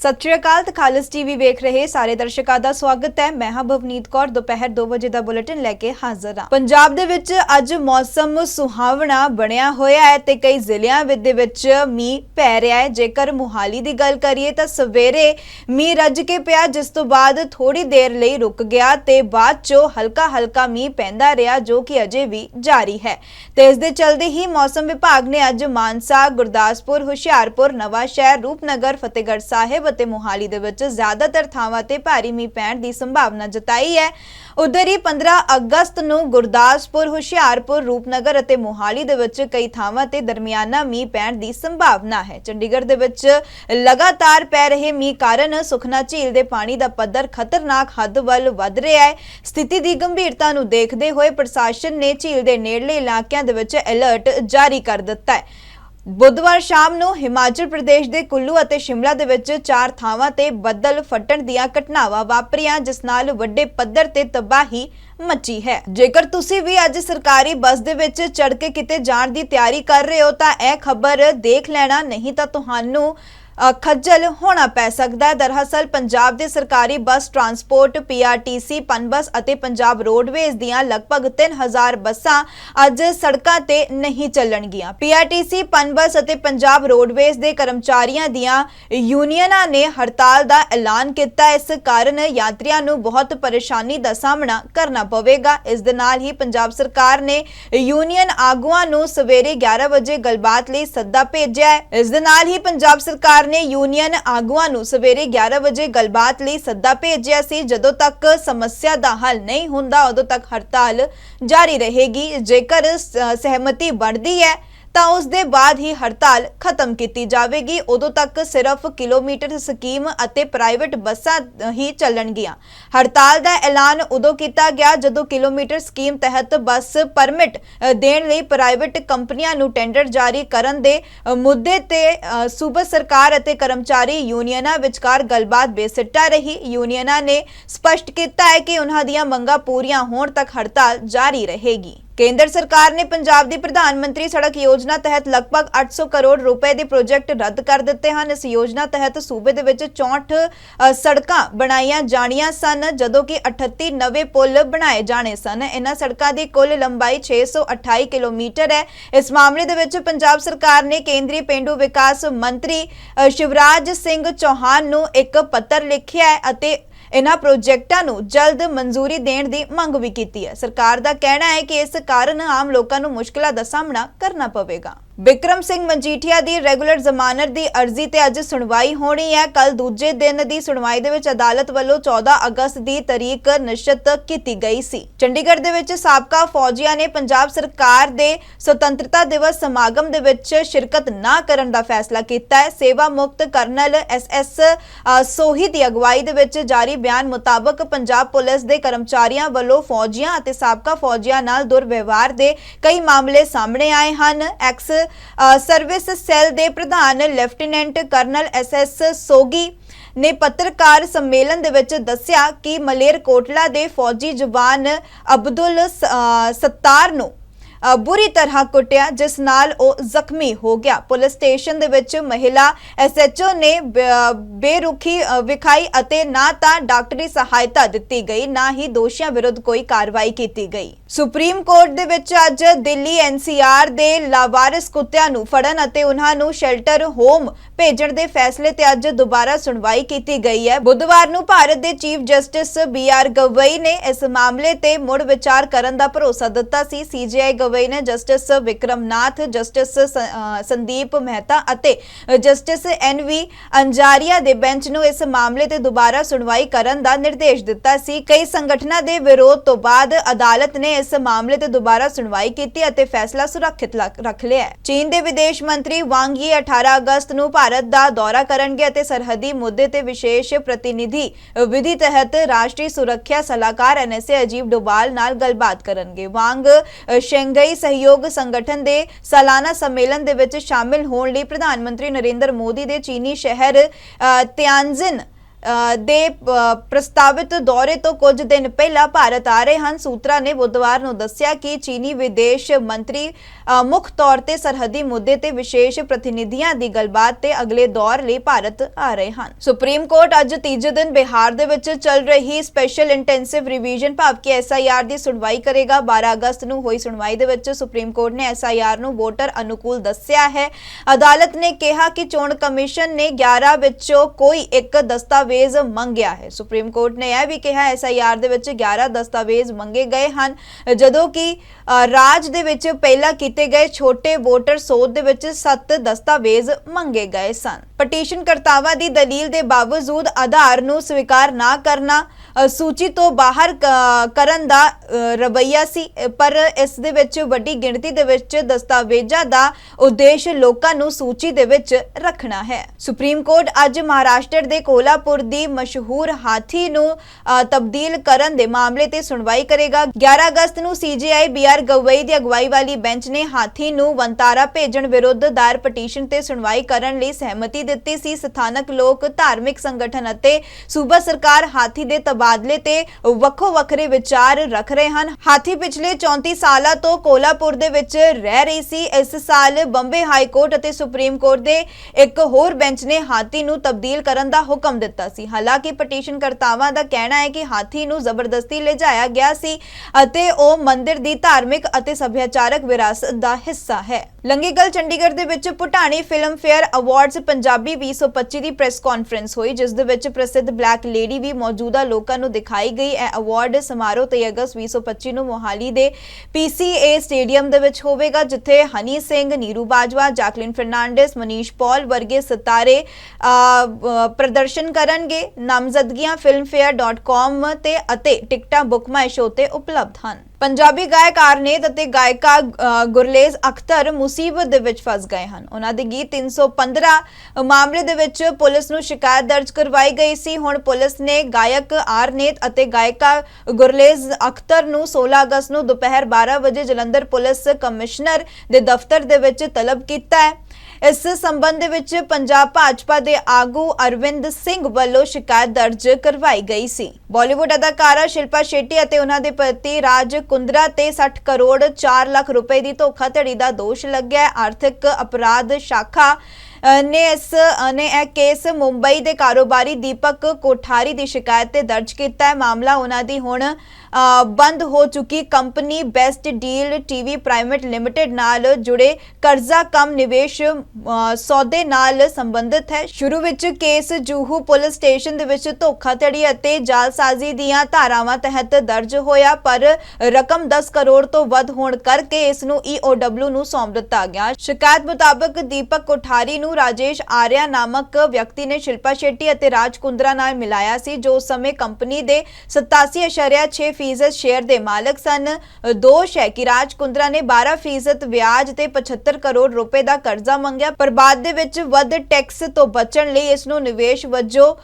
ਸਤਿ ਸ਼੍ਰੀ ਅਕਾਲ, ਤੇ ਖਾਲਸ ਟੀਵੀ ਵੇਖ ਰਹੇ ਸਾਰੇ ਦਰਸ਼ਕਾਂ ਦਾ ਸਵਾਗਤ ਹੈ। ਮੈਂ ਹਾਂ ਭਵਨੀਤ ਕੌਰ, ਦੁਪਹਿਰ 2 ਵਜੇ ਦਾ ਬੁਲੇਟਿਨ ਲੈ ਕੇ ਹਾਜ਼ਰ ਹਾਂ। ਪੰਜਾਬ ਦੇ ਵਿੱਚ ਅੱਜ ਮੌਸਮ ਸੁਹਾਵਣਾ ਬਣਿਆ ਹੋਇਆ ਹੈ ਤੇ ਕਈ ਜ਼ਿਲ੍ਹਿਆਂ ਵਿੱਚ ਦੇ ਵਿੱਚ ਮੀਂਹ ਪੈ ਰਿਹਾ ਹੈ। ਜੇਕਰ ਮੁਹਾਲੀ ਦੀ ਗੱਲ ਕਰੀਏ ਤਾਂ ਸਵੇਰੇ ਮੀਂਹ ਰੱਜ ਕੇ ਪਿਆ, ਜਿਸ ਤੋਂ ਬਾਅਦ ਥੋੜੀ ਦੇਰ ਲਈ ਰੁਕ ਗਿਆ ਤੇ ਬਾਅਦ ਚੋਂ ਹਲਕਾ ਹਲਕਾ ਮੀਂਹ ਪੈਂਦਾ ਰਿਹਾ, ਜੋ ਕਿ ਅਜੇ ਵੀ ਜਾਰੀ ਹੈ। ਤੇ ਇਸ ਦੇ ਚਲਦੇ ਹੀ ਮੌਸਮ ਵਿਭਾਗ ਨੇ ਅੱਜ ਮਾਨਸਾ, ਗੁਰਦਾਸਪੁਰ, ਹੁਸ਼ਿਆਰਪੁਰ ਨਵਾਂ ਸ਼ਹਿਰ ਰੂਪਨਗਰ, ਫਤਿਹਗੜ੍ਹ ਸਾਹਿਬ ਅਤੇ ਮੁਹਾਲੀ ਦੇ ਵਿੱਚ ਜ਼ਿਆਦਾਤਰ ਥਾਵਾਂ ਤੇ ਭਾਰੀ ਮੀਂਹ ਪੈਣ ਦੀ ਸੰਭਾਵਨਾ ਜਤਾਈ ਹੈ। ਉਧਰ ਹੀ 15 ਅਗਸਤ ਨੂੰ ਗੁਰਦਾਸਪੁਰ, ਹੁਸ਼ਿਆਰਪੁਰ, ਰੂਪਨਗਰ ਅਤੇ ਮੁਹਾਲੀ ਦੇ ਵਿੱਚ ਕਈ ਥਾਵਾਂ ਤੇ ਦਰਮਿਆਨਾ ਮੀਂਹ ਪੈਣ ਦੀ ਸੰਭਾਵਨਾ ਹੈ। ਚੰਡੀਗੜ੍ਹ ਦੇ ਵਿੱਚ ਲਗਾਤਾਰ ਪੈ ਰਹੇ ਮੀਂਹ ਕਾਰਨ ਸੁਖਨਾ ਝੀਲ ਦੇ ਪਾਣੀ ਦਾ ਪੱਧਰ ਖਤਰਨਾਕ ਹੱਦ ਵੱਲ ਵੱਧ ਰਿਹਾ ਹੈ। ਸਥਿਤੀ ਦੀ ਗੰਭੀਰਤਾ ਨੂੰ ਦੇਖਦੇ ਹੋਏ ਪ੍ਰਸ਼ਾਸਨ ਨੇ ਝੀਲ ਦੇ ਨੇੜਲੇ ਇਲਾਕਿਆਂ ਦੇ ਵਿੱਚ ਅਲਰਟ ਜਾਰੀ ਕਰ ਦਿੱਤਾ ਹੈ। ਬੁੱਧਵਾਰ ਸ਼ਾਮ ਨੂੰ ਹਿਮਾਚਲ ਪ੍ਰਦੇਸ਼ ਦੇ ਕੁੱਲੂ ਅਤੇ ਸ਼ਿਮਲਾ ਦੇ ਵਿੱਚ ਚਾਰ ਥਾਵਾਂ ਤੇ ਬੱਦਲ ਫਟਣ ਦੀਆਂ ਘਟਨਾਵਾਂ ਵਾਪਰੀਆਂ, ਜਿਸ ਨਾਲ ਵੱਡੇ ਪੱਧਰ ਤੇ ਤਬਾਹੀ ਮੱਚੀ ਹੈ। ਜੇਕਰ ਤੁਸੀਂ ਵੀ ਅੱਜ ਸਰਕਾਰੀ ਬੱਸ ਦੇ ਵਿੱਚ ਚੜ ਕੇ ਕਿਤੇ ਜਾਣ ਦੀ ਤਿਆਰੀ ਕਰ ਰਹੇ ਹੋ, ਤਾਂ ਇਹ ਖਬਰ ਦੇਖ ਲੈਣਾ, ਨਹੀਂ ਤਾਂ ਤੁਹਾਨੂੰ ਅ, ਖੱਜਲ ਹੋਣਾ ਪੈ ਸਕਦਾ ਹੈ। ਦਰਅਸਲ ਪੰਜਾਬ ਦੇ ਸਰਕਾਰੀ ਬੱਸ ਟਰਾਂਸਪੋਰਟ ਪੀਆਰਟੀਸੀ ਪਨਬਸ ਅਤੇ ਪੰਜਾਬ ਰੋਡਵੇਜ਼ ਦੀਆਂ ਲਗਭਗ 3000 ਬੱਸਾਂ ਅੱਜ ਸੜਕਾਂ ਤੇ ਨਹੀਂ ਚੱਲਣਗੀਆਂ। ਪੀਆਰਟੀਸੀ ਪਨਬਸ ਅਤੇ ਪੰਜਾਬ ਰੋਡਵੇਜ਼ ਦੇ ਕਰਮਚਾਰੀਆਂ ਦੀਆਂ ਯੂਨੀਅਨਾਂ ਨੇ ਹੜਤਾਲ ਦਾ ਐਲਾਨ ਕੀਤਾ। ਹੈ। ਇਸ ਕਾਰਨ ਯਾਤਰੀਆਂ ਨੂੰ ਬਹੁਤ ਪਰੇਸ਼ਾਨੀ ਦਾ ਸਾਹਮਣਾ ਕਰਨਾ ਪਵੇਗਾ। ਇਸ ਦੇ ਨਾਲ ਹੀ ਪੰਜਾਬ ਸਰਕਾਰ ਨੇ ਯੂਨੀਅਨ ਆਗੂਆਂ ਨੂੰ ਸਵੇਰੇ 11 ਵਜੇ ਗੱਲਬਾਤ ਲਈ ਸੱਦਾ ਭੇਜਿਆ ਹੈ। ਇਸ ਦੇ ਨਾਲ ਹੀ ਪੰਜਾਬ ਸਰਕਾਰ ਨੇ ਯੂਨੀਅਨ ਆਗੂਆਂ ਨੂੰ ਸਵੇਰੇ 11 ਵਜੇ ਗੱਲਬਾਤ ਲਈ ਸੱਦਾ ਭੇਜਿਆ ਸੀ। ਜਦੋਂ ਤੱਕ ਸਮੱਸਿਆ ਦਾ ਹੱਲ ਨਹੀਂ ਹੁੰਦਾ, ਉਦੋਂ ਤੱਕ ਹੜਤਾਲ ਜਾਰੀ ਰਹੇਗੀ। ਜੇਕਰ ਸਹਿਮਤੀ ਬਣਦੀ ਹੈ ਤਾਂ ਉਸ ਦੇ ਬਾਅਦ ਹੀ ਹੜਤਾਲ ਖਤਮ ਕੀਤੀ ਜਾਵੇਗੀ। ਉਦੋਂ ਤੱਕ ਸਿਰਫ ਕਿਲੋਮੀਟਰ ਸਕੀਮ ਅਤੇ ਪ੍ਰਾਈਵੇਟ ਬੱਸਾਂ ਹੀ ਚੱਲਣਗੀਆਂ। ਹੜਤਾਲ ਦਾ ਐਲਾਨ ਉਦੋਂ ਕੀਤਾ ਗਿਆ ਜਦੋਂ ਕਿਲੋਮੀਟਰ ਸਕੀਮ ਤਹਿਤ ਬੱਸ ਪਰਮਿਟ ਦੇਣ ਲਈ ਪ੍ਰਾਈਵੇਟ ਕੰਪਨੀਆਂ ਨੂੰ ਟੈਂਡਰ ਜਾਰੀ ਕਰਨ ਦੇ ਮੁੱਦੇ ਤੇ ਸੂਬਾ ਸਰਕਾਰ ਅਤੇ ਕਰਮਚਾਰੀ ਯੂਨੀਅਨਾਂ ਵਿਚਕਾਰ ਗੱਲਬਾਤ ਬੇਸਿੱਟਾ ਰਹੀ। ਯੂਨੀਅਨਾਂ ਨੇ ਸਪਸ਼ਟ ਕੀਤਾ ਹੈ ਕਿ ਉਹਨਾਂ ਦੀਆਂ ਮੰਗਾਂ ਪੂਰੀਆਂ ਹੋਣ ਤੱਕ ਹੜਤਾਲ ਜਾਰੀ ਰਹੇਗੀ। ਕੇਂਦਰ ਸਰਕਾਰ ਨੇ ਪੰਜਾਬ ਦੀ ਪ੍ਰਧਾਨ ਮੰਤਰੀ ਸੜਕ ਯੋਜਨਾ ਤਹਿਤ ਲਗਭਗ 800 ਕਰੋੜ ਰੁਪਏ ਦੇ ਪ੍ਰੋਜੈਕਟ ਰੱਦ ਕਰ ਦਿੱਤੇ ਹਨ। ਇਸ ਯੋਜਨਾ ਤਹਿਤ ਸੂਬੇ ਦੇ ਵਿੱਚ 64 ਸੜਕਾਂ ਬਣਾਈਆਂ ਜਾਣੀਆਂ ਸਨ, ਜਦੋਂ ਕਿ 38 ਨਵੇਂ ਪੁਲ ਬਣਾਏ ਜਾਣੇ ਸਨ। ਇਹਨਾਂ ਸੜਕਾਂ ਦੀ ਕੁੱਲ ਲੰਬਾਈ 628 ਕਿਲੋਮੀਟਰ ਹੈ। ਇਸ ਮਾਮਲੇ ਦੇ ਵਿੱਚ ਪੰਜਾਬ ਸਰਕਾਰ ਨੇ ਕੇਂਦਰੀ ਪਿੰਡੂ ਵਿਕਾਸ ਮੰਤਰੀ ਸ਼ਿਵਰਾਜ ਸਿੰਘ ਚੌਹਾਨ ਨੂੰ ਇੱਕ ਪੱਤਰ ਲਿਖਿਆ ਹੈ ਅਤੇ ਇਹਨਾਂ ਪ੍ਰੋਜੈਕਟਾਂ ਨੂੰ ਜਲਦ ਮਨਜ਼ੂਰੀ ਦੇਣ ਦੀ ਮੰਗ ਵੀ ਕੀਤੀ ਹੈ। ਸਰਕਾਰ ਦਾ ਕਹਿਣਾ ਹੈ ਕਿ ਇਸ ਕਾਰਨ ਆਮ ਲੋਕਾਂ ਨੂੰ ਮੁਸ਼ਕਲਾਂ ਦਾ ਸਾਹਮਣਾ ਕਰਨਾ ਪਵੇਗਾ। ਵਿਕਰਮ ਸਿੰਘ ਮਜੀਠੀਆ ਦੀ ਰੈਗੂਲਰ ਜ਼ਮਾਨਤ ਦੀ ਅਰਜ਼ੀ ਤੇ ਅੱਜ ਸੁਣਵਾਈ ਹੋਣੀ ਹੈ। ਕੱਲ ਦੂਜੇ ਦਿਨ ਦੀ ਸੁਣਵਾਈ ਦੇ ਵਿੱਚ ਅਦਾਲਤ ਵੱਲੋਂ 14 ਅਗਸਤ ਦੀ ਤਾਰੀਖ ਨਿਸ਼ਚਿਤ ਕੀਤੀ ਗਈ ਸੀ। ਚੰਡੀਗੜ੍ਹ ਦੇ ਵਿੱਚ ਸਾਬਕਾ ਫੌਜੀਆਂ ਨੇ ਪੰਜਾਬ ਸਰਕਾਰ ਦੇ ਸੁਤੰਤਰਤਾ ਦਿਵਸ ਸਮਾਗਮ ਦੇ ਵਿੱਚ ਸ਼ਿਰਕਤ ਨਾ ਕਰਨ ਦਾ ਫੈਸਲਾ ਕੀਤਾ ਹੈ। ਸੇਵਾ ਮੁਕਤ ਕਰਨਲ ਐਸਐਸ ਸੋਹੀ ਦੀ ਅਗਵਾਈ ਦੇ ਵਿੱਚ ਜਾਰੀ ਬਿਆਨ ਮੁਤਾਬਕ ਪੰਜਾਬ ਪੁਲਿਸ ਦੇ ਕਰਮਚਾਰੀਆਂ ਵੱਲੋਂ ਫੌਜੀਆਂ ਅਤੇ ਸਾਬਕਾ ਫੌਜੀਆਂ ਨਾਲ ਦੁਰਵਿਵਹਾਰ ਦੇ ਕਈ ਮਾਮਲੇ ਸਾਹਮਣੇ ਆਏ ਹਨ। ਐਕਸ ਸਰਵਿਸ ਸੈੱਲ ਦੇ ਪ੍ਰਧਾਨ ਲੈਫਟੀਨੈਂਟ ਕਰਨਲ ਐਸਐਸ ਸੋਗੀ ਨੇ ਪੱਤਰਕਾਰ ਸੰਮੇਲਨ ਦੇ ਵਿੱਚ ਦੱਸਿਆ ਕਿ ਮਲੇਰਕੋਟਲਾ ਦੇ ਫੌਜੀ ਜਵਾਨ ਅਬਦੁਲ ਸ- ਸੱਤਾਰ ਨੂੰ ਬੁਰੀ ਤਰ੍ਹਾਂ ਕੁੱਟਿਆ, ਜਿਸ ਨਾਲ ਉਹ ਜ਼ਖਮੀ ਹੋ ਗਿਆ। ਪੁਲਿਸ ਸਟੇਸ਼ਨ ਦੇ ਵਿੱਚ ਮਹਿਲਾ ਐਸਐਚਓ ਨੇ ਬੇਰੁਖੀ ਵਿਖਾਈ ਅਤੇ ਨਾ ਤਾਂ ਡਾਕਟਰੀ ਸਹਾਇਤਾ ਦਿੱਤੀ ਗਈ, ਨਾ ਹੀ ਦੋਸ਼ੀਆਂ ਵਿਰੁੱਧ ਕੋਈ ਕਾਰਵਾਈ ਕੀਤੀ ਗਈ। ਸੁਪਰੀਮ ਕੋਰਟ ਦੇ ਵਿੱਚ ਅੱਜ ਦਿੱਲੀ ਐਨਸੀਆਰ ਦੇ ਲਾਵਾਰਿਸ ਕੁੱਤਿਆਂ ਨੂੰ ਫੜਨ ਅਤੇ ਉਹਨਾਂ ਨੂੰ ਸ਼ੈਲਟਰ ਹੋਮ ਭੇਜਣ ਦੇ ਫੈਸਲੇ ਤੇ ਅੱਜ ਦੁਬਾਰਾ ਸੁਣਵਾਈ ਕੀਤੀ ਗਈ ਹੈ। ਬੁੱਧਵਾਰ ਨੂੰ ਭਾਰਤ ਦੇ chief justice B R Gavai ਨੇ ਇਸ ਮਾਮਲੇ ਤੇ ਮੁੜ ਵਿਚਾਰ ਕਰਨ ਦਾ ਭਰੋਸਾ ਦਿੱਤਾ ਸੀ। ਸੀਜੀਆਈ ਗਵਈ ਨੇ ਜਸਟਿਸ ਵਿਕਰਮਨਾਥ ਜਸਟਿਸ ਸੰਦੀਪ ਮਹਿਤਾ ਅਤੇ ਜਸਟਿਸ ਐਨ ਵੀ ਅੰਜਾਰੀਆ ਦੇ ਬੈਂਚ ਨੂੰ ਇਸ ਮਾਮਲੇ ਤੇ ਦੁਬਾਰਾ ਸੁਣਵਾਈ ਕਰਨ ਦਾ ਨਿਰਦੇਸ਼ ਦਿੱਤਾ ਸੀ। ਕਈ ਸੰਗਠਨਾਂ ਦੇ ਵਿਰੋਧ ਤੋਂ ਬਾਅਦ ਅਦਾਲਤ ਨੇ ਇਸ ਮਾਮਲੇ ਤੇ ਦੁਬਾਰਾ ਸੁਣਵਾਈ ਕੀਤੀ ਅਤੇ ਫੈਸਲਾ ਸੁਰੱਖਿਅਤ ਰੱਖ ਲਿਆ ਚੀਨ ਦੇ ਵਿਦੇਸ਼ ਮੰਤਰੀ ਵਾਂਗ ਯੀ 18 ਅਗਸਤ ਨੂੰ ਭਾਰਤ ਦਾ ਦੌਰਾ ਕਰਨਗੇ ਅਤੇ ਸਰਹੱਦੀ ਮੁੱਦੇ ਤੇ ਵਿਸ਼ੇਸ਼ ਪ੍ਰਤੀਨਿਧੀ ਵਿਧੀ ਤਹਿਤ ਰਾਸ਼ਟਰੀ ਸੁਰੱਖਿਆ ਸਲਾਹਕਾਰ ਐਨਐਸਏ ਅਜੀਬ ਡੋਬਾਲ ਨਾਲ ਗੱਲਬਾਤ ਕਰਨਗੇ। ਵਾਂਗ ਅ, ਸ਼ੰਘਾਈ ਸਹਿਯੋਗ ਸੰਗਠਨ ਦੇ ਸਾਲਾਨਾ ਸੰਮੇਲਨ ਦੇ ਵਿੱਚ ਸ਼ਾਮਿਲ ਹੋਣ ਲਈ ਪ੍ਰਧਾਨ ਮੰਤਰੀ ਨਰਿੰਦਰ ਮੋਦੀ ਦੇ ਚੀਨੀ ਸ਼ਹਿਰ ਅ, ਤਿਆਨਜਿਨ ਦੇ ਪ੍ਰਸਤਾਵਿਤ ਦੌਰੇ ਤੋਂ ਕੁਝ ਦਿਨ ਪਹਿਲਾਂ ਭਾਰਤ ਆ ਰਹੇ ਹਨ। ਸੂਤਰਾਂ ਨੇ ਬੁੱਧਵਾਰ ਨੂੰ ਦੱਸਿਆ ਕਿ ਚੀਨੀ ਵਿਦੇਸ਼ ਮੰਤਰੀ ਮੁੱਖ ਤੌਰ ਤੇ ਸਰਹੱਦੀ ਮੁੱਦੇ ਤੇ ਵਿਸ਼ੇਸ਼ ਪ੍ਰਤੀਨਿਧੀਆਂ ਦੀ ਗੱਲਬਾਤ ਤੇ ਅਗਲੇ ਦੌਰ ਲਈ ਭਾਰਤ ਆ ਰਹੇ ਹਨ। ਸੁਪਰੀਮ ਕੋਰਟ ਅੱਜ ਤੀਜੇ ਦਿਨ ਬਿਹਾਰ ਦੇ ਵਿੱਚ ਚੱਲ ਰਹੀ ਸਪੈਸ਼ਲ ਇੰਟੈਂਸਿਵ ਰਿਵੀਜ਼ਨ ਭਾਵ ਕਿ ਐਸਆਈਆਰ ਦੀ ਸੁਣਵਾਈ ਕਰੇਗਾ। 12 ਅਗਸਤ ਨੂੰ ਹੋਈ ਸੁਣਵਾਈ ਦੇ ਵਿੱਚ ਸੁਪਰੀਮ ਕੋਰਟ ਨੇ ਐਸਆਈਆਰ ਨੂੰ ਵੋਟਰ ਅਨੁਕੂਲ ਦੱਸਿਆ ਹੈ। ਅਦਾਲਤ ਨੇ ਕਿਹਾ ਕਿ ਚੋਣ ਕਮਿਸ਼ਨ ਨੇ 11 ਵਿੱਚੋਂ ਕੋਈ ਇੱਕ ਦਸਤਾਵੇਜ਼ ਮੰਗਿਆ ਹੈ। ਸੁਪਰੀਮ ਕੋਰਟ ਨੇ ਇਹ ਵੀ ਕਿਹਾ ਐਸਆਈਆਰ ਦੇ ਵਿੱਚ 11 ਦਸਤਾਵੇਜ਼ ਮੰਗੇ ਗਏ ਹਨ। ਜਦੋਂ ਕਿ ਰਾਜ ਦੇ ਵਿੱਚ ਪਹਿਲਾਂ ਕੀਤੇ ਗਏ ਛੋਟੇ ਵੋਟਰ ਸੋਧ ਦੇ ਵਿੱਚ 7 ਦਸਤਾਵੇਜ਼ ਮੰਗੇ ਗਏ ਸਨ। ਪਟੀਸ਼ਨ ਕਰਤਾਵਾਂ ਦੀ ਦਲੀਲ ਦੇ ਬਾਵਜੂਦ ਆਧਾਰ ਨੂੰ ਸਵੀਕਾਰ ਨਾ ਕਰਨਾ ਸੂਚੀ ਤੋਂ ਬਾਹਰ ਕਰਨ ਦਾ ਰਵਈਆ ਸੀ। ਪਰ ਇਸ ਦੇ ਵਿੱਚ ਵੱਡੀ ਗਿਣਤੀ ਦੇ ਵਿੱਚ ਦਸਤਾਵੇਜ਼ਾਂ ਦਾ ਉਦੇਸ਼ ਲੋਕਾਂ ਨੂੰ ਸੂਚੀ ਦੇ ਵਿੱਚ ਰੱਖਣਾ ਹੈ। ਸੁਪਰੀਮ ਕੋਰਟ ਅੱਜ ਮਹਾਰਾਸ਼ਟਰ ਦੇ ਕੋਲਾਪੁਰ ਦੀ ਮਸ਼ਹੂਰ ਹਾਥੀ ਨੂੰ ਤਬਦੀਲ ਕਰਨ ਦੇ ਮਾਮਲੇ ਤੇ ਸੁਣਵਾਈ ਕਰੇਗਾ। 11 ਅਗਸਤ ਨੂੰ ਸੀਜੀਆਈ ਬੀਆਰ ਗਵਈ ਦੀ ਅਗਵਾਈ ਵਾਲੀ ਬੈਂਚ ਨੇ ਹਾਥੀ ਨੂੰ ਵੰਤਾਰਾ ਭੇਜਣ ਵਿਰੁੱਧ ਦਾਇਰ ਪਟੀਸ਼ਨ ਤੇ ਸੁਣਵਾਈ ਕਰਨ ਲਈ ਸਹਿਮਤੀ ਦਿੱਤੀ ਸੀ। ਸਥਾਨਕ ਲੋਕ, ਧਾਰਮਿਕ ਸੰਗਠਨ ਅਤੇ ਸੂਬਾ ਸਰਕਾਰ ਹਾਥੀ ਦੇ ਤਬਾਦਲੇ ਤੇ ਵੱਖੋ ਵੱਖਰੇ ਵਿਚਾਰ ਰੱਖ ਰਹੇ ਹਨ। ਹਾਥੀ ਪਿਛਲੇ 34 ਸਾਲਾਂ ਤੋਂ ਕੋਲਾਪੁਰ ਦੇ ਵਿੱਚ ਰਹਿ ਰਹੀ ਸੀ। ਇਸ ਸਾਲ ਬੰਬੇ ਹਾਈ ਕੋਰਟ ਅਤੇ ਸੁਪਰੀਮ ਕੋਰਟ ਦੇ ਇੱਕ ਹੋਰ ਬੈਂਚ ਨੇ ਹਾਥੀ ਨੂੰ ਤਬਦੀਲ ਕਰਨ ਦਾ ਹੁਕਮ ਦਿੱਤਾ ਸੀ। ਹਾਲਾਂਕਿ ਪਟੀਸ਼ਨ ਕਰਤਾਵਾਂ ਦਾ ਕਹਿਣਾ ਹੈ ਕਿ ਹਾਥੀ ਨੂੰ ਜ਼ਬਰਦਸਤੀ ਲਿਜਾਇਆ ਗਿਆ ਸੀ ਅਤੇ ਉਹ ਮੰਦਿਰ ਦੀ ਧਾਰਮਿਕ ਅਤੇ ਸੱਭਿਆਚਾਰਕ ਵਿਰਾਸਤ ਦਾ ਹਿੱਸਾ ਹੈ। ਲੰਗੀਗਲ ਚੰਡੀਗੜ੍ਹ ਦੇ ਵਿੱਚ ਪੁਟਾਣੀ ਫਿਲਮ ਫੇਅਰ ਅਵਾਰਡਸ ਪੰਜਾਬੀ 2025 ਦੀ ਪ੍ਰੈਸ ਕਾਨਫਰੰਸ ਹੋਈ, ਜਿਸ ਦੇ ਵਿੱਚ ਪ੍ਰਸਿੱਧ ਬਲੈਕ ਲੇਡੀ ਵੀ ਮੌਜੂਦਾ ਲੋਕਾਂ ਨੂੰ ਦਿਖਾਈ ਗਈ ਇਹ ਅਵਾਰਡ ਸਮਾਰੋਹ 23 ਅਗਸਤ 2025 ਨੂੰ ਮੋਹਾਲੀ ਦੇ PCA ਸਟੇਡੀਅਮ ਦੇ ਵਿੱਚ ਹੋਵੇਗਾ, ਜਿੱਥੇ ਹਨੀ ਸਿੰਘ, ਨੀਰੂ ਬਾਜਵਾ, ਜੈਕਲਿਨ ਫਰਨਾਂਡਿਸ, ਮਨੀਸ਼ ਪੌਲ ਵਰਗੇ ਸਿਤਾਰੇ ਪ੍ਰਦਰਸ਼ਨ ਕਰਨ ਪ੍ਰਦਰਸ਼ਨ ਨਾਮਜ਼ਦਗੀਆਂ filmfare.com ਤੇ ਅਤੇ ਟਿਕਟਾਂ ਬੁੱਕ ਮਾਈ ਸ਼ੋ ਤੇ ਉਪਲਬਧ ਹਨ। ਪੰਜਾਬੀ ਗਾਇਕ ਆਰਨੇਤ ਅਤੇ ਗਾਇਕਾ ਗੁਰਲੇਜ਼ ਅਖਤਰ ਮੁਸੀਬਤ ਦੇ ਵਿੱਚ ਫਸ ਗਏ ਹਨ। ਉਹਨਾਂ ਦੇ ਗੀਤ 315 ਮਾਮਲੇ ਦੇ ਵਿੱਚ ਪੁਲਿਸ ਨੂੰ ਸ਼ਿਕਾਇਤ ਦਰਜ ਕਰਵਾਈ ਗਈ ਸੀ। ਹੁਣ ਪੁਲਿਸ ਨੇ ਗਾਇਕ ਆਰਨੇਤ ਅਤੇ ਗਾਇਕਾ ਗੁਰਲੇਜ਼ ਅਖਤਰ ਨੂੰ 16 ਅਗਸਤ ਨੂੰ ਦੁਪਹਿਰ 12 ਵਜੇ ਜਲੰਧਰ ਪੁਲਿਸ ਕਮਿਸ਼ਨਰ ਦੇ ਦਫ਼ਤਰ ਦੇ ਵਿੱਚ ਤਲਬ ਕੀਤਾ ਹੈ। ਇਸ ਸੰਬੰਧ ਵਿੱਚ ਪੰਜਾਬ ਭਾਜਪਾ ਦੇ ਆਗੂ ਅਰਵਿੰਦ ਸਿੰਘ ਵੱਲੋਂ ਸ਼ਿਕਾਇਤ ਦਰਜ ਕਰਵਾਈ ਗਈ ਸੀ। ਬਾਲੀਵੁੱਡ ਅਦਾਕਾਰਾ ਸ਼ਿਲਪਾ ਸ਼ੈਟੀ ਅਤੇ ਉਹਨਾਂ ਦੇ ਪਤੀ ਰਾਜ ਕੁੰਦਰਾ ਤੇ 60 ਕਰੋੜ 4 ਲੱਖ ਰੁਪਏ ਦੀ ਧੋਖਾਧੜੀ ਦਾ ਦੋਸ਼ ਲੱਗਿਆ। ਹੈ ਆਰਥਿਕ ਅਪਰਾਧ ਸ਼ਾਖਾ ਨੇ ਇਸ ਨੇ ਇਹ ਕੇਸ ਮੁੰਬਈ ਦੇ ਕਾਰੋਬਾਰੀ ਦੀਪਕ ਕੋਠਾਰੀ ਦੀ ਸ਼ਿਕਾਇਤ ਤੇ ਦਰਜ ਕੀਤਾ ਹੈ। ਮਾਮਲਾ ਉਹਨਾਂ ਦੀ ਹੁਣ ਬੰਦ ਹੋ ਚੁੱਕੀ company best deal TV private limited ਨਾਲ ਜੁੜੇ ਕਰਜ਼ਾ ਕਮ ਨਿਵੇਸ਼ ਸੌਦੇ ਨਾਲ ਸੰਬੰਧਿਤ ਹੈ। ਸ਼ੁਰੂ ਵਿੱਚ ਕੇਸ ਜੂਹੂ ਪੁਲਿਸ ਸਟੇਸ਼ਨ ਦੇ ਵਿੱਚ ਧੋਖਾਧੜੀ ਅਤੇ ਜਾਲਸਾਜ਼ੀ ਦੀਆਂ ਧਾਰਾਵਾਂ ਤਹਿਤ ਦਰਜ ਹੋਇਆ, ਪਰ ਰਕਮ 10 ਕਰੋੜ ਤੋਂ ਵੱਧ ਹੋਣ ਕਰਕੇ ਇਸ ਨੂੰ EOW ਨੂੰ ਸੌਂਪ ਦਿੱਤਾ ਗਿਆ। ਸ਼ਿਕਾਇਤ ਮੁਤਾਬਕ ਦੀਪਕ ਕੋਠਾਰੀ ਨੂੰ ਰਾਜੇਸ਼ ਆਰਿਆ ਨਾਮਕ ਵਿਅਕਤੀ ਨੇ ਸ਼ਿਲਪਾ ਸ਼ੈਟੀ ਅਤੇ ਰਾਜ ਕੁੰਦਰਾ ਨਾਲ ਮਿਲਾਇਆ ਸੀ, ਜੋ ਉਸ ਸਮੇਂ ਕੰਪਨੀ ਦੇ 87.6 ਫੀਸਦ ਸ਼ੇਅਰ ਦੇ ਮਾਲਕ ਸਨ। ਦੋਸ਼ ਹੈ ਕਿ ਰਾਜ ਕੁੰਦਰਾ ਨੇ 12 ਫੀਸਦ ਵਿਆਜ ਤੇ 75 ਕਰੋੜ ਰੁਪਏ ਦਾ ਕਰਜ਼ਾ ਮੰਗਿਆ, ਪਰ ਬਾਅਦ ਦੇ ਵਿੱਚ ਵੱਧ ਟੈਕਸ ਤੋਂ ਬਚਣ ਲਈ ਇਸ ਨੂੰ ਨਿਵੇਸ਼ ਵਜੋਂ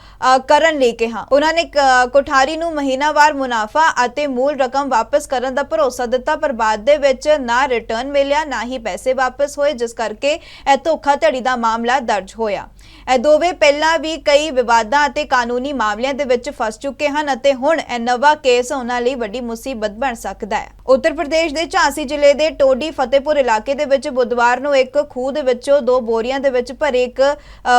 ਕਰਨ ਲਈ ਕਿਹਾ। ਉਹਨਾਂ ਨੇ ਕੋਠਾਰੀ ਨੂੰ ਮਹੀਨਾਵਾਰ ਮੁਨਾਫਾ ਅਤੇ ਮੂਲ ਰਕਮ ਵਾਪਸ ਕਰਨ ਦਾ ਭਰੋਸਾ ਦਿੱਤਾ, ਪਰ ਬਾਅਦ ਦੇ ਵਿੱਚ ਨਾ ਰਿਟਰਨ ਮਿਲਿਆ, ਨਾ ਹੀ ਪੈਸੇ ਵਾਪਸ ਹੋਏ, ਜਿਸ ਕਰਕੇ ਇਹ ਧੋਖਾ ਧੜੀ ਦਾ ਮਾਮਲਾ ਦਰਜ ਹੋਇਆ। ਇਹ ਦੋਵੇਂ ਪਹਿਲਾਂ ਵੀ ਕਈ ਵਿਵਾਦਾਂ ਅਤੇ ਕਾਨੂੰਨੀ ਮਾਮਲਿਆਂ ਦੇ ਵਿੱਚ ਫਸ ਚੁੱਕੇ ਹਨ ਅਤੇ ਹੁਣ ਇਹ ਨਵਾਂ ਕੇਸ ਉਹਨਾਂ ਲਈ ਵੱਡੀ ਮੁਸੀਬਤ ਬਣ ਸਕਦਾ ਹੈ। ਉੱਤਰ ਪ੍ਰਦੇਸ਼ ਦੇ ਝਾਂਸੀ ਜ਼ਿਲ੍ਹੇ ਦੇ ਟੋਡੀ ਫਤਿਹਪੁਰ ਇਲਾਕੇ ਦੇ ਵਿੱਚ ਬੁੱਧਵਾਰ ਨੂੰ ਇੱਕ ਖੂਹ ਦੇ ਵਿੱਚੋਂ ਦੋ ਬੋਰੀਆਂ ਦੇ ਵਿੱਚ ਭਰੇ ਇੱਕ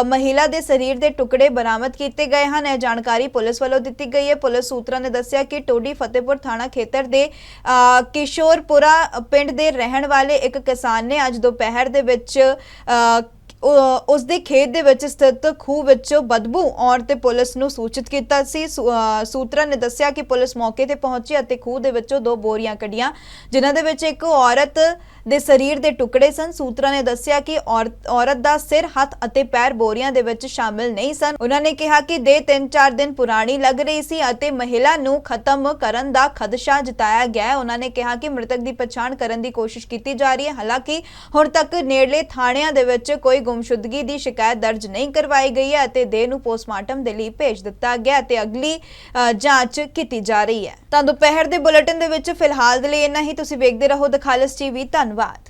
ਮਹਿਲਾ ਦੇ ਸਰੀਰ ਦੇ ਟੁਕੜੇ ਬਰਾਮਦ ਕੀਤੇ ਗਏ ਹਨ। ਇਹ ਜਾਣਕਾਰੀ ਪੁਲਿਸ ਵੱਲੋਂ ਦਿੱਤੀ ਗਈ ਹੈ। ਪੁਲਿਸ ਸੂਤਰਾਂ ਨੇ ਦੱਸਿਆ ਕਿ ਟੋਡੀ ਫਤਿਹਪੁਰ ਥਾਣਾ ਖੇਤਰ ਦੇ ਅ, ਕਿਸ਼ੋਰਪੁਰਾ ਪਿੰਡ ਦੇ ਰਹਿਣ ਵਾਲੇ ਇੱਕ ਕਿਸਾਨ ਨੇ ਅੱਜ ਦੁਪਹਿਰ ਦੇ ਵਿੱਚ ਅ, ਉਸ ਦੇ ਖੇਤ ਦੇ ਵਿੱਚ ਸਥਿਤ ਖੂਹ ਵਿੱਚੋਂ ਬਦਬੂ ਆਉਣ ਤੇ ਪੁਲਿਸ ਨੂੰ ਸੂਚਿਤ ਕੀਤਾ ਸੀ। ਸੂ- ਅਹ, ਸੂਤਰਾਂ ਨੇ ਦੱਸਿਆ ਕਿ ਪੁਲਿਸ ਮੌਕੇ ਤੇ ਪਹੁੰਚੀ ਅਤੇ ਖੂਹ ਦੇ ਵਿੱਚੋਂ ਦੋ ਬੋਰੀਆਂ ਕੱਢੀਆਂ, ਜਿਨ੍ਹਾਂ ਦੇ ਵਿੱਚ ਇੱਕ ਔਰਤ ਦੇ ਸਰੀਰ ਦੇ ਟੁਕੜੇ ਸਨ। ਸੂਤਰਾਂ ਨੇ ਦੱਸਿਆ ਕਿ ਔਰਤ ਔਰਤ ਦਾ ਸਿਰ, ਹੱਥ ਅਤੇ ਪੈਰ ਬੋਰੀਆਂ ਦੇ ਵਿੱਚ ਸ਼ਾਮਿਲ ਨਹੀਂ ਸਨ। ਉਹਨਾਂ ਨੇ ਕਿਹਾ ਕਿ ਦੇ 3-4 ਦਿਨ ਪੁਰਾਣੀ ਲੱਗ ਰਹੀ ਸੀ ਅਤੇ ਮਹਿਲਾ ਨੂੰ ਖਤਮ ਕਰਨ ਦਾ ਖਦਸ਼ਾ ਜਤਾਇਆ ਗਿਆ। ਹੈ ਉਹਨਾਂ ਨੇ ਕਿਹਾ ਕਿ ਮ੍ਰਿਤਕ ਦੀ ਪਛਾਣ ਕਰਨ ਦੀ ਕੋਸ਼ਿਸ਼ ਕੀਤੀ ਜਾ ਰਹੀ ਹੈ। ਹਾਲਾਂਕਿ ਹੁਣ ਤੱਕ ਨੇੜਲੇ ਥਾਣਿਆਂ ਦੇ ਵਿੱਚ ਕੋਈ ਗੁੰਮਸ਼ੁਦਗੀ ਦੀ ਸ਼ਿਕਾਇਤ ਦਰਜ ਨਹੀਂ ਕਰਵਾਈ ਗਈ ਹੈ ਅਤੇ ਦੇਹ ਨੂੰ ਪੋਸਟਮਾਰਟਮ ਦੇ ਲਈ ਭੇਜ ਦਿੱਤਾ ਗਿਆ ਅਤੇ ਅਗਲੀ ਜਾਂਚ ਕੀਤੀ ਜਾ ਰਹੀ ਹੈ। ਤਾਂ ਦੁਪਹਿਰ ਦੇ ਬੁਲੇਟਿਨ ਦੇ ਵਿੱਚ ਫਿਲਹਾਲ ਦੇ ਲਈ ਇੰਨਾ ਹੀ। ਤੁਸੀਂ ਵੇਖਦੇ ਰਹੋ ਦਖਾਲਸ ਟੀਵੀ। ਧੰਨਵਾਦ।